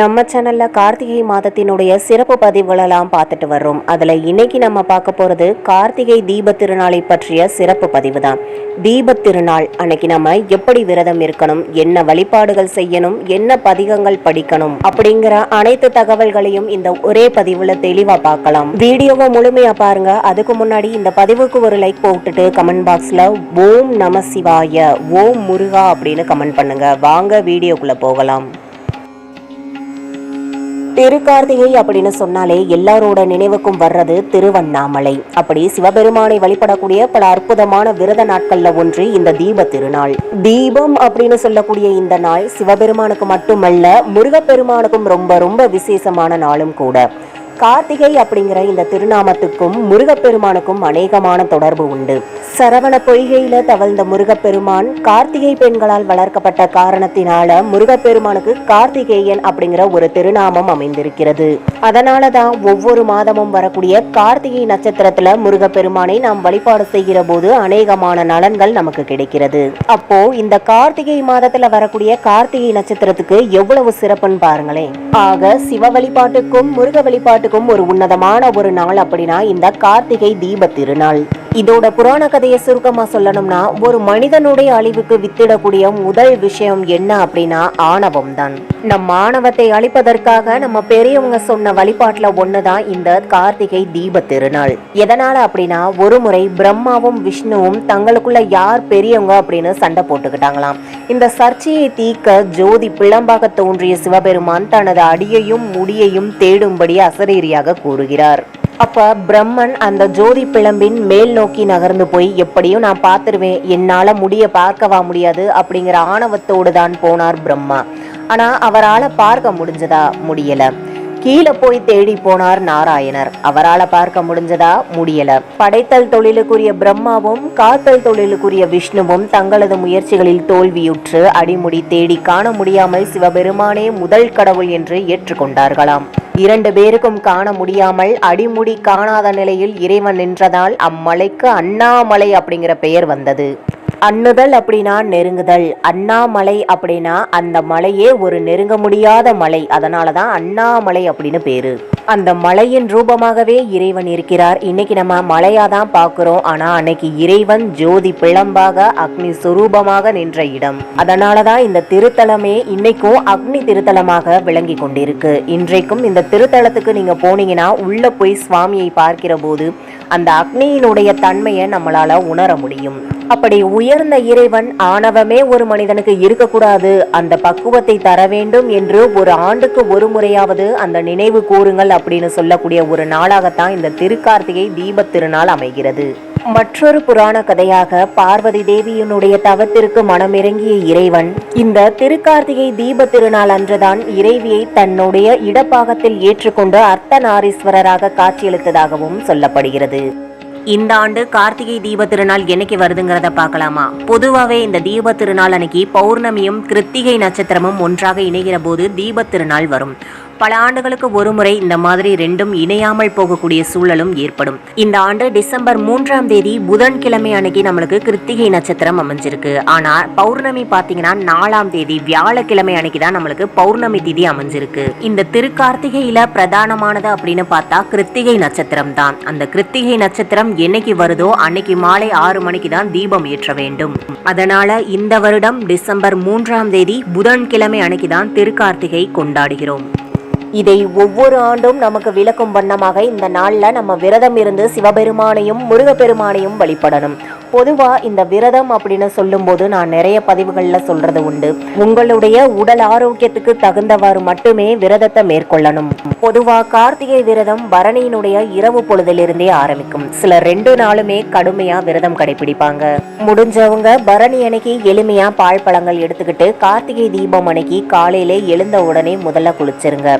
நம்ம சேனல்ல கார்த்திகை மாதத்தினுடைய சிறப்பு பதிவுகளெல்லாம் பார்த்துட்டு வர்றோம். அதில் இன்னைக்கு நம்ம பார்க்க போகிறது கார்த்திகை தீப திருநாளை பற்றிய சிறப்பு பதிவு தான் தீப திருநாள் அன்னைக்கு நம்ம எப்படி விரதம் இருக்கணும் என்ன வழிபாடுகள் செய்யணும் என்ன பதிகங்கள் படிக்கணும் அப்படிங்கிற அனைத்து தகவல்களையும் இந்த ஒரே பதிவுல தெளிவா பார்க்கலாம். வீடியோவை முழுமையா பாருங்க. அதுக்கு முன்னாடி இந்த பதிவுக்கு ஒரு லைக் போட்டுட்டு கமெண்ட் பாக்ஸ்ல ஓம் நம சிவாய ஓம் முருகா அப்படின்னு கமெண்ட் பண்ணுங்க. வாங்க வீடியோக்குள்ள போகலாம். திருக்கார்த்திகை அப்படின்னு சொன்னாலே எல்லாரோட நினைவுக்கும் வர்றது திருவண்ணாமலை. அப்படி சிவபெருமானை வழிபடக்கூடிய பல அற்புதமான விரத நாட்கள்ல ஒன்று இந்த தீப திருநாள். தீபம் அப்படின்னு சொல்லக்கூடிய இந்த நாள் சிவபெருமானுக்கு மட்டுமல்ல முருகப்பெருமானுக்கும் ரொம்ப ரொம்ப விசேஷமான நாளும் கூட. கார்த்திகை அப்படிங்கிற இந்த திருநாமத்துக்கும் முருகப்பெருமானுக்கும் அநேகமான தொடர்பு உண்டு. சரவண பொய்கையில தவழ்ந்த முருகப்பெருமான் கார்த்திகை பெண்களால் வளர்க்கப்பட்ட காரணத்தினால முருகப்பெருமானுக்கு கார்த்திகேயன் அப்படிங்கிற ஒரு திருநாமம் அமைந்திருக்கிறது. அதனாலதான் ஒவ்வொரு மாதமும் வரக்கூடிய கார்த்திகை நட்சத்திரத்துல முருகப்பெருமானை நாம் வழிபாடு செய்கிற போது அநேகமான நலன்கள் நமக்கு கிடைக்கிறது. அப்போ இந்த கார்த்திகை மாதத்துல வரக்கூடிய கார்த்திகை நட்சத்திரத்துக்கு எவ்வளவு சிறப்புன்னு பாருங்களேன். ஆக சிவ வழிபாட்டுக்கும் முருக எல்லாத்துக்கும் ஒரு உன்னதமான ஒரு நாள் அப்படின்னா இந்த கார்த்திகை தீப திருநாள். இதோட புராண கதையை சுருக்கமா சொல்லணும்னா ஒரு மனிதனுடைய அழிவுக்கு வித்திடக்கூடிய முதல் விஷயம் என்ன அப்படின்னா ஆணவம் தான் நம் ஆணவத்தை அழிப்பதற்காக நம்ம பெரியவங்க சொன்ன வழிபாட்டுல ஒண்ணுதான் இந்த கார்த்திகை தீப திருநாள். எதனால அப்படின்னா ஒரு முறை பிரம்மாவும் விஷ்ணுவும் தங்களுக்குள்ள யார் பெரியவங்க அப்படின்னு சண்டை போட்டுக்கிட்டாங்களாம். இந்த சர்ச்சையை தீர்க்க ஜோதி பிளம்பாக தோன்றிய சிவபெருமான் தனது அடியையும் முடியையும் தேடும்படி அசரி அசரீரியாக கூறுகிறார். அப்ப பிரம்மன் அந்த ஜோதி பிளம்பின் மேல் நோக்கி நகர்ந்து போய் எப்படியும் நான் பார்த்துருவேன் என்னால முடிய பார்க்கவா முடியாது அப்படிங்கிற ஆணவத்தோடு தான் போனார் பிரம்மா. ஆனா அவரால பார்க்க முடிஞ்சதா? முடியல. கீழே போய் தேடி போனார் நாராயணர். அவரால் பார்க்க முடிஞ்சதா? முடியல. படைத்தல் தொழிலுக்குரிய பிரம்மாவும் காத்தல் தொழிலுக்குரிய விஷ்ணுவும் தங்களது முயற்சிகளில் தோல்வியுற்று அடிமுடி தேடி காண முடியாமல் சிவபெருமானே முதல் கடவுள் என்று ஏற்றுக்கொண்டார்களாம். இரண்டு பேருக்கும் காண முடியாமல் அடிமுடி காணாத நிலையில் இறைவன் நின்றதால் அம்மலைக்கு அண்ணாமலை அப்படிங்கிற பெயர் வந்தது. அண்ணுதல் அப்படின்னா நெருங்குதல் அண்ணாமலை அப்படின்னா அந்த மலையே ஒரு நெருங்க முடியாத மலை. அதனால தான் அண்ணாமலை அப்படின்னு பேரு. அந்த மலையின் ரூபமாகவே இறைவன் இருக்கிறார். இன்னைக்கு நம்ம மலையா தான் பார்க்குறோம். ஆனா அன்னைக்கு இறைவன் ஜோதி பிளம்பாக அக்னி சுரூபமாக நின்ற இடம். அதனால தான் இந்த திருத்தலமே இன்னைக்கும் அக்னி திருத்தலமாக விளங்கி கொண்டிருக்கு. இன்றைக்கும் இந்த திருத்தலத்துக்கு நீங்க போனீங்கன்னா உள்ள போய் சுவாமியை பார்க்கிற போது அந்த அக்னியினுடைய தன்மையை நம்மளால உணர முடியும். அப்படி உயர்ந்த இறைவன் ஆணவமே ஒரு மனிதனுக்கு இருக்கக்கூடாது. அந்த பக்குவத்தை தர வேண்டும் என்று ஒரு ஆண்டுக்கு ஒரு முறையாவது அந்த நினைவு கூறுங்கள் அப்படின்னு சொல்லக்கூடிய ஒரு நாளாகத்தான் இந்த திருக்கார்த்திகை தீபத் திருநாள் அமைகிறது. மற்றொரு புராண கதையாக பார்வதி தேவியினுடைய தவத்திற்கு மனமிறங்கிய இறைவன் இந்த திருக்கார்த்திகை தீப திருநாள் அன்றுதான் இறைவியை தன்னுடைய இடப்பாகத்தில் ஏற்றுக்கொண்டு அர்த்தநாரீஸ்வரராக காட்சியளித்ததாகவும் சொல்லப்படுகிறது. இந்த ஆண்டு கார்த்திகை தீப திருநாள் என்னைக்கு வருதுங்கிறத பார்க்கலாமா? பொதுவாகவே இந்த தீப திருநாள் அன்னைக்கு பௌர்ணமியும் கிருத்திகை நட்சத்திரமும் ஒன்றாக இணைகிற போது தீப திருநாள் வரும். பல ஆண்டுகளுக்கு ஒரு முறை இந்த மாதிரி ரெண்டும் இணையாமல் போகக்கூடிய சூழலும் ஏற்படும். இந்த ஆண்டு டிசம்பர் மூன்றாம் தேதி புதன்கிழமை அன்னைக்கு நம்மளுக்கு கிருத்திகை நட்சத்திரம் அமைஞ்சிருக்கு. ஆனா பௌர்ணமி பாத்தீங்கன்னா நாலாம் தேதி வியாழக்கிழமை அன்னைக்கு தான் நம்மளுக்கு பௌர்ணமி திதி அமைஞ்சிருக்கு. இந்த திருக்கார்த்திகையில பிரதானமானது அப்படின்னு பார்த்தா கிருத்திகை நட்சத்திரம் தான். அந்த கிருத்திகை நட்சத்திரம் என்னைக்கு வருதோ அன்னைக்கு மாலை ஆறு மணிக்கு தான் தீபம் ஏற்ற வேண்டும். அதனால இந்த வருடம் டிசம்பர் மூன்றாம் தேதி புதன்கிழமை அன்னைக்கு தான் திருக்கார்த்திகை கொண்டாடுகிறோம். இதை ஒவ்வொரு ஆண்டும் நமக்கு விளக்கும் வண்ணமாக இந்த நாளில் நம்ம விரதம் இருந்து சிவபெருமானையும் முருகப்பெருமானையும் வழிபடணும். பொதுவாக இந்த விரதம் அப்படின்னு சொல்லும்போது நான் நிறைய பதிவுகளில் சொல்றது உண்டு. உங்களுடைய உடல் ஆரோக்கியத்துக்கு தகுந்தவாறு மட்டுமே விரதத்தை மேற்கொள்ளணும். பொதுவாக கார்த்திகை விரதம் பரணியினுடைய இரவு பொழுதிலிருந்தே ஆரம்பிக்கும். சிலர் ரெண்டு நாளுமே கடுமையாக விரதம் கடைபிடிப்பாங்க. முடிஞ்சவங்க பரணி அன்னைக்கு எளிமையா பால் பழங்கள் எடுத்துக்கிட்டு கார்த்திகை தீபம் அன்னைக்கு காலையில எழுந்த உடனே முதல்ல குளிச்சிருங்க.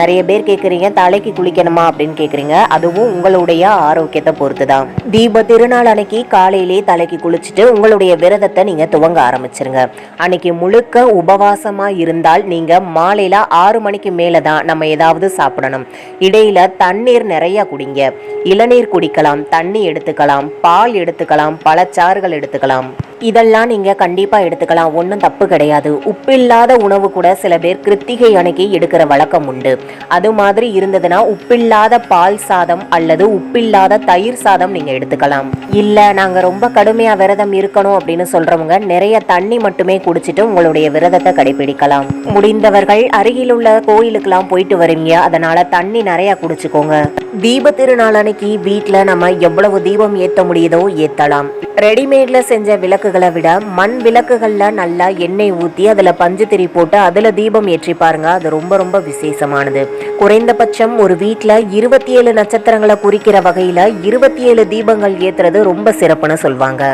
நிறைய பேர் கேட்குறீங்க தலைக்கு குளிக்கணுமா அப்படின்னு கேட்குறீங்க அதுவும் உங்களுடைய ஆரோக்கியத்தை பொறுத்து தான் தீப திருநாள் அன்னைக்கு காலையிலே தலைக்கு குளிச்சுட்டு உங்களுடைய விரதத்தை நீங்கள் துவங்க ஆரம்பிச்சிருங்க. அன்னைக்கு முழுக்க உபவாசமாக இருந்தால் நீங்கள் மாலையில் ஆறு மணிக்கு மேலே தான் நம்ம ஏதாவது சாப்பிடணும். இடையில தண்ணீர் நிறைய குடிங்க. இளநீர் குடிக்கலாம் தண்ணி எடுத்துக்கலாம் பால் எடுத்துக்கலாம் பழச்சாறுகள் எடுத்துக்கலாம். இதெல்லாம் நீங்கள் கண்டிப்பாக எடுத்துக்கலாம். ஒன்றும் தப்பு கிடையாது. உப்பில்லாத உணவு கூட சில பேர் கிருத்திகை அன்னைக்கு எடுக்கிற வழக்கம் உண்டு. அது மாதிரி இருந்ததுன்னா உப்பில்லாத பால் சாதம் அல்லது உப்பில்லாத தயிர் சாதம் நீங்கள் எடுத்துக்கலாம். இல்லை நாங்கள் ரொம்ப கடுமையாக விரதம் இருக்கணும் அப்படின்னு சொல்கிறவங்க நிறைய தண்ணி மட்டுமே குடிச்சிட்டு உங்களுடைய விரதத்தை கடைபிடிக்கலாம். முடிந்தவர்கள் அருகில் உள்ள கோயிலுக்கெல்லாம் போயிட்டு வரீங்க அதனால் தண்ணி நிறையா குடிச்சுக்கோங்க. தீப திருநாள் அன்னைக்கு வீட்டில் நம்ம எவ்வளவு தீபம் ஏற்ற முடியுதோ ஏற்றலாம் ரெடிமேடில் செஞ்ச விளக்குகளை விட மண் விளக்குகளில் நல்லா எண்ணெய் ஊற்றி அதில் பஞ்சு திரி போட்டு அதில் தீபம் ஏற்றி பாருங்க. அது ரொம்ப ரொம்ப விசேஷமானது. குறைந்தபட்சம் ஒரு வீட்டில் இருபத்தி ஏழு நட்சத்திரங்களை குறிக்கிற வகையில் இருபத்தி ஏழு தீபங்கள் ஏற்றுறது ரொம்ப சிறப்புன்னு சொல்லுவாங்க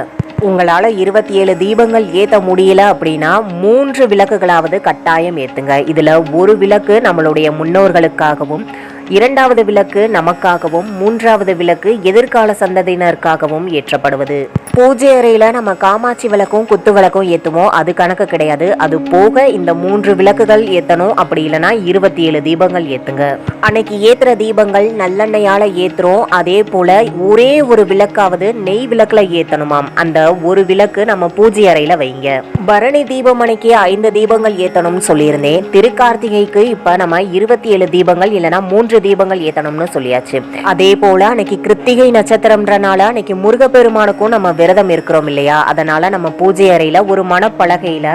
உங்களால் இருபத்தி ஏழு தீபங்கள் ஏற்ற முடியல அப்படின்னா மூன்று விளக்குகளாவது கட்டாயம் ஏற்றுங்க இதில் ஒரு விளக்கு நம்மளுடைய முன்னோர்களுக்காகவும் இரண்டாவது விளக்கு நமக்காகவும் மூன்றாவது விளக்கு எதிர்கால சந்ததியினருக்காகவும் ஏற்றப்படுவது. பூஜை அறையில் நம்ம காமாட்சி விளக்கும் குத்து விளக்கும் ஏற்றுவோம் அது கணக்கு கிடையாது. அது போக இந்த மூன்று விளக்குகள் ஏற்றணும் அப்படி இல்லைன்னா இருபத்தி ஏழு தீபங்கள் ஏற்றுங்க அன்னைக்கு ஏற்றுற தீபங்கள் நல்லெண்ணையால் ஏற்றுறோம் அதே போல் ஒரே ஒரு விளக்காவது நெய் விளக்கில் ஏற்றணுமாம் அந்த ஒரு விளக்கு நம்ம பூஜை அறையில் வைங்க. பரணி தீபம் அன்னைக்கு ஐந்து தீபங்கள் ஏற்றணும்னு சொல்லியிருந்தேன். திருக்கார்த்திகைக்கு இப்போ நம்ம இருபத்தி ஏழு தீபங்கள் இல்லைன்னா மூன்று தீபங்கள் ஏற்றணும்னு சொல்லியாச்சு. அதே போல் அன்னைக்கு கிருத்திகை நட்சத்திரம்ன்றனால அன்னைக்கு முருகப்பெருமானுக்கும் நம்ம விரதம் இருக்கிறோம் இல்லையா? அதனால் நம்ம பூஜை அறையில் ஒரு மணப்பலகையில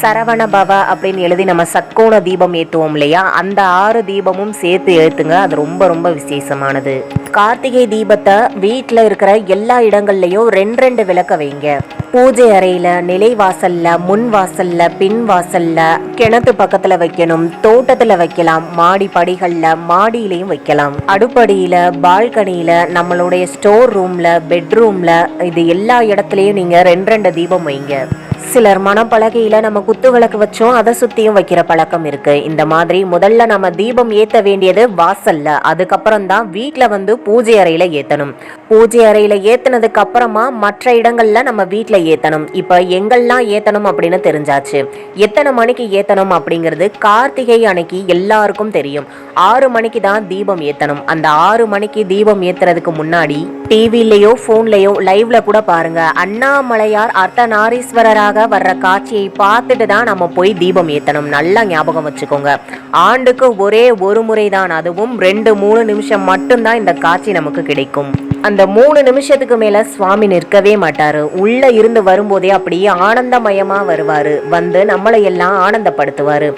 சரவண பவ அப்படின்னு எழுதி நம்ம சக்கோண தீபம் ஏற்றுவோம் இல்லையா? அந்த ஆறு தீபமும் சேர்த்து ஏற்றுங்க அது ரொம்ப ரொம்ப விசேஷமானது. கார்த்திகை தீபத்தை வீட்டில் இருக்கிற எல்லா இடங்கள்லையும் ரெண்டு ரெண்டு விளக்க வைங்க. பூஜை அறையில் நிலை வாசலில் முன் வாசல்ல பின் வாசல்ல கிணத்து பக்கத்துல வைக்கணும். தோட்டத்துல வைக்கலாம். மாடி படிகள்ல மாடியிலையும் வைக்கலாம். அடுப்படியில பால்கனியில நம்மளுடைய ஸ்டோர் ரூம்ல பெட்ரூம்ல இது எல்லா இடத்துலயும் நீங்க ரெண்டு ரெண்டு தீபம் வைங்க. சிலர் மனப்பலகையில நம்ம குத்து விளக்கு வச்சோம் அதை சுத்தியும் வைக்கிற பழக்கம் இருக்கு. இந்த மாதிரி முதல்ல நம்ம தீபம் ஏத்த வேண்டியது வாசல்ல. அதுக்கப்புறம் தான் வீட்டுல வந்து பூஜை அறையில ஏத்தணும். பூஜை அறையில ஏத்துனதுக்கு அப்புறமா மற்ற இடங்கள்ல நம்ம வீட்டுல ஏத்தணும். இப்ப எங்கெல்லாம் ஏத்தணும் அப்படின்னு தெரிஞ்சாச்சு. எத்தனை மணிக்கு ஏத்தணும் அப்படிங்கிறது கார்த்திகை அன்னைக்கு எல்லாருக்கும் தெரியும். ஆறு மணிக்கு தான் தீபம் ஏத்தணும். அந்த ஆறு மணிக்கு தீபம் ஏத்துறதுக்கு முன்னாடி டிவிலேயோ போன்லயோ லைவ்ல கூட பாருங்க. அண்ணாமலையார் அர்த்தநாரீஸ்வரராக வர்ற காட்சியை பார்த்துட்டு தான் நம்ம போய் தீபம் ஏத்தணும். நல்லா ஞாபகம் வச்சுக்கோங்க. ஆண்டுக்கு ஒரே ஒரு முறை தான் அதுவும் ரெண்டு மூணு நிமிஷம் மட்டும்தான் இந்த காட்சி நமக்கு கிடைக்கும். அந்த மூணு நிமிஷத்துக்கு மேல சுவாமி நிற்கவே மாட்டாரு. உள்ள இருந்து வரும்போதே அப்படியே ஆனந்தமயமா வருவாரு. வந்து நம்மளை எல்லாம் ஆனந்தப்படுத்துவாரு.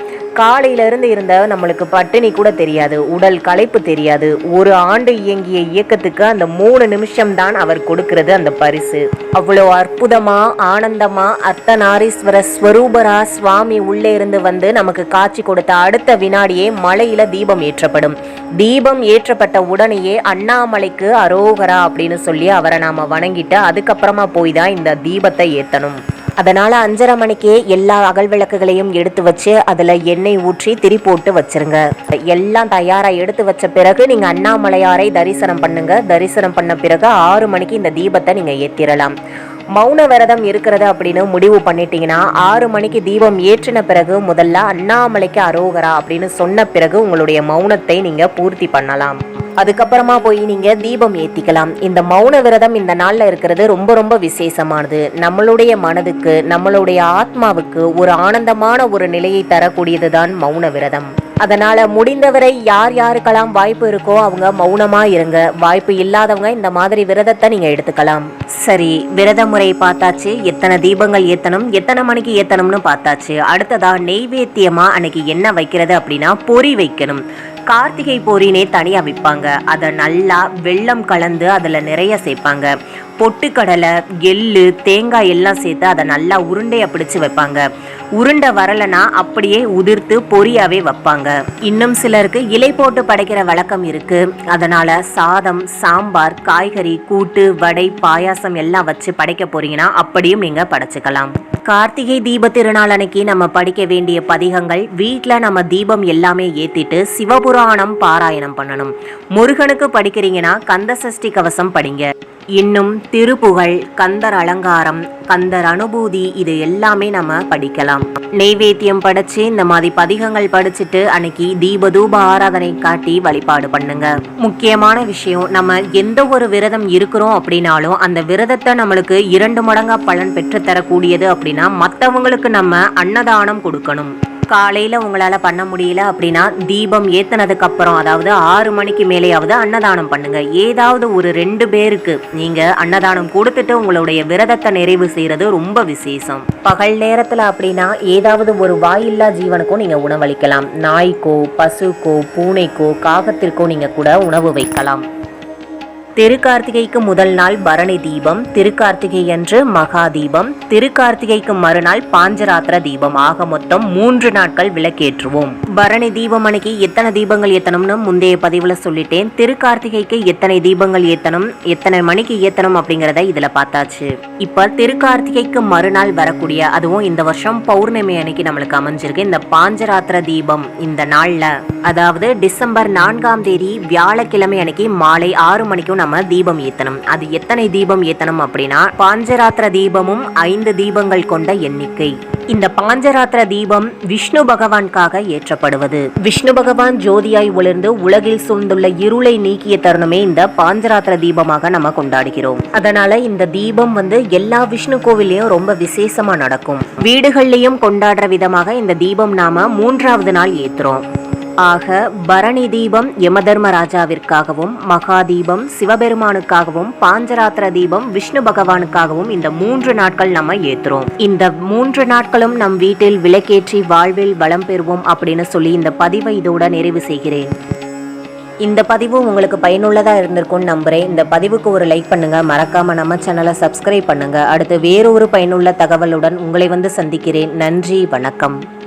காலையில இருந்து இருந்த நம்மளுக்கு பட்டினி கூட தெரியாது உடல் களைப்பு தெரியாது. ஒரு ஆண்டு இயங்கிய இயக்கத்துக்கு அந்த மூணு நிமிஷம் தான் அவர் கொடுக்கிறது அந்த பரிசு. அவ்வளோ அற்புதமா ஆனந்தமா அர்த்தநாரீஸ்வர ஸ்வரூபரா சுவாமி உள்ளே இருந்து வந்து நமக்கு காட்சி கொடுத்த அடுத்த வினாடியே மலையில் தீபம் ஏற்றப்படும். தீபம் ஏற்றப்பட்ட உடனேயே அண்ணாமலைக்கு அரோகரா அப்படின்னு சொல்லி அவரை நாம் வணங்கிட்டு அதுக்கப்புறமா போய் தான் இந்த தீபத்தை ஏற்றணும் அதனால் அஞ்சரை மணிக்கே எல்லா அகல் விளக்குகளையும் எடுத்து வச்சு அதில் எண்ணெய் ஊற்றி திரி போட்டு வச்சிருங்க. எல்லாம் தயாராக எடுத்து வச்ச பிறகு நீங்கள் அண்ணாமலையாரை தரிசனம் பண்ணுங்க. தரிசனம் பண்ண பிறகு ஆறு மணிக்கு இந்த தீபத்தை நீங்கள் ஏற்றிடலாம் மௌன விரதம் இருக்கிறது அப்படின்னு முடிவு பண்ணிட்டீங்கன்னா ஆறு மணிக்கு தீபம் ஏற்றின பிறகு முதல்ல அண்ணாமலைக்கு அரோகரா அப்படின்னு சொன்ன பிறகு உங்களுடைய மௌனத்தை நீங்கள் பூர்த்தி பண்ணலாம். அதுக்கப்புறமா போய் நீங்க தீபம் ஏத்திக்கலாம். இந்த மௌன விரதம் இந்த நாள்ல இருக்கிறது ரொம்ப ரொம்ப விசேஷமானது. நம்மளுடைய மனதுக்கு நம்மளுடைய ஆத்மாவுக்கு ஒரு ஆனந்தமான ஒரு நிலையை தரக்கூடியதுதான் மௌன விரதம். அதனால முடிந்தவரை யார் யாருக்கெல்லாம் வாய்ப்பு இருக்கோ அவங்க மௌனமா இருங்க. வாய்ப்பு இல்லாதவங்க இந்த மாதிரி விரதத்தை நீங்க எடுத்துக்கலாம். சரி விரத முறை பார்த்தாச்சு. எத்தனை தீபங்கள் ஏத்தணும் எத்தனை மணிக்கு ஏத்தணும்னு பார்த்தாச்சு. அடுத்ததா நெய்வேத்தியமா அன்னைக்கு என்ன வைக்கிறது அப்படின்னா பொறி வைக்கணும். கார்த்திகை பொறினே தனியாக விற்பாங்க. அதை நல்லா வெள்ளம் கலந்து அதுல நிறைய சேர்ப்பாங்க. பொட்டுக்கடலை எள்ளு தேங்காய் எல்லாம் சேர்த்து அதை நல்லா உருண்டையை பிடிச்சு வைப்பாங்க. உருண்டை வரலைன்னா அப்படியே உதிர்த்து பொரியாவே வைப்பாங்க. இன்னும் சிலருக்கு இலை போட்டு படைக்கிற வழக்கம் இருக்கு. அதனால சாதம் சாம்பார் காய்கறி கூட்டு வடை பாயாசம் எல்லாம் வச்சு படைக்க போறீங்கன்னா அப்படியும் நீங்க படைச்சுக்கலாம். கார்த்திகை தீப திருநாள் அன்னைக்கு நம்ம படிக்க வேண்டிய பதிகங்கள் வீட்டில் நம்ம தீபம் எல்லாமே ஏத்திட்டு சிவபுராணம் பாராயணம் பண்ணணும். முருகனுக்கு படிக்கிறீங்கன்னா கந்த சஷ்டி கவசம் படிங்க. இன்னும் திருப்புகழ் கந்தர் அலங்காரம் கந்தர் அனுபூதி இது எல்லாமே நம்ம படிக்கலாம். நெய்வேத்தியம் படைச்சு இந்த மாதிரி பதிகங்கள் படிச்சுட்டு அன்னைக்கு தீபதூப ஆராதனை காட்டி வழிபாடு பண்ணுங்க. முக்கியமான விஷயம் நம்ம எந்த ஒரு விரதம் இருக்கிறோம் அப்படின்னாலும் அந்த விரதத்தை நம்மளுக்கு இரண்டு மடங்கா பலன் பெற்று தரக்கூடியது அப்படின்னா மற்றவங்களுக்கு நம்ம அன்னதானம் கொடுக்கணும். காலையில் உங்களால் பண்ண முடியல அப்படின்னா தீபம் ஏத்துனதுக்கு அப்புறம் அதாவது ஆறு மணிக்கு மேலேயாவது அன்னதானம் பண்ணுங்க. ஏதாவது ஒரு ரெண்டு பேருக்கு நீங்கள் அன்னதானம் கொடுத்துட்டு உங்களுடைய விரதத்தை நிறைவு செய்கிறது ரொம்ப விசேஷம். பகல் நேரத்தில் அப்படின்னா ஏதாவது ஒரு வாயில்லா ஜீவனுக்கும் நீங்கள் உணவளிக்கலாம். நாய்க்கோ பசுக்கோ பூனைக்கோ காகத்திற்கோ நீங்கள் கூட உணவு வைக்கலாம். திருக்கார்த்திகைக்கு முதல் நாள் பரணி தீபம் திருக்கார்த்திகை அன்று மகா தீபம் திருக்கார்த்திகைக்கு மறுநாள் பாஞ்சராத்திர தீபம். ஆக மொத்தம் மூன்று நாட்கள் விளக்கேற்றுவோம். பரணி தீபம் அன்னைக்கு எத்தனை தீபங்கள் ஏத்தணும்னு முந்தைய பதிவுல சொல்லிட்டேன். திருக்கார்த்திகைக்கு எத்தனை தீபங்கள் ஏத்தணும் எத்தனை மணிக்கு ஏத்தணும் அப்படிங்கறத இதுல பார்த்தாச்சு. இப்ப திருக்கார்த்திகைக்கு மறுநாள் வரக்கூடிய அதுவும் இந்த வருஷம் பௌர்ணமி அன்னைக்கு நம்மளுக்கு அமைஞ்சிருக்கு. இந்த பாஞ்சராத்திர தீபம் இந்த நாள்ல அதாவது டிசம்பர் நான்காம் தேதி வியாழக்கிழமை அன்னைக்கு மாலை ஆறு மணிக்கும் நம்ம தீபம் ஏத்தணும். அது எத்தனை தீபம் ஏத்தணும் அப்படின்னா பாஞ்சராத்திர தீபமும் ஐந்து தீபங்கள் கொண்ட எண்ணிக்கை. இந்த பாஞ்சராத்திர தீபம் விஷ்ணு பகவான்காக ஏற்றப்படுவது. விஷ்ணு பகவான் ஜோதியாய் ஒளிர்ந்து உலகில் சூழ்ந்துள்ள இருளை நீக்கிய தருணமே இந்த பாஞ்சராத்திர தீபமாக நம்ம கொண்டாடுகிறோம். அதனால இந்த தீபம் வந்து எல்லா விஷ்ணு கோவிலையும் ரொம்ப விசேஷமா நடக்கும். வீடுகள்லயும் கொண்டாடுற விதமாக இந்த தீபம் நாம மூன்றாவது நாள் ஏத்துறோம். ஆக பரணி தீபம் யமதர்மராஜாவிற்காகவும் மகா தீபம் சிவபெருமானுக்காகவும் பாஞ்சராத்திர தீபம் விஷ்ணு பகவானுக்காகவும் இந்த மூன்று நாட்கள் நம்ம ஏத்துறோம். இந்த மூன்று நாட்களும் நம் வீட்டில் விளக்கேற்றி வாழ்வில் வளம் பெறுவோம் அப்படின்னு சொல்லி இந்த பதிவை இதோட நிறைவு செய்கிறேன். இந்த பதிவு உங்களுக்கு பயனுள்ளதாக இருந்திருக்கும்னு நம்புகிறேன் இந்த பதிவுக்கு ஒரு லைக் பண்ணுங்க. மறக்காம நம்ம சேனலை சப்ஸ்கிரைப் பண்ணுங்க. அடுத்து வேறொரு பயனுள்ள தகவலுடன் உங்களை வந்து சந்திக்கிறேன். நன்றி வணக்கம்.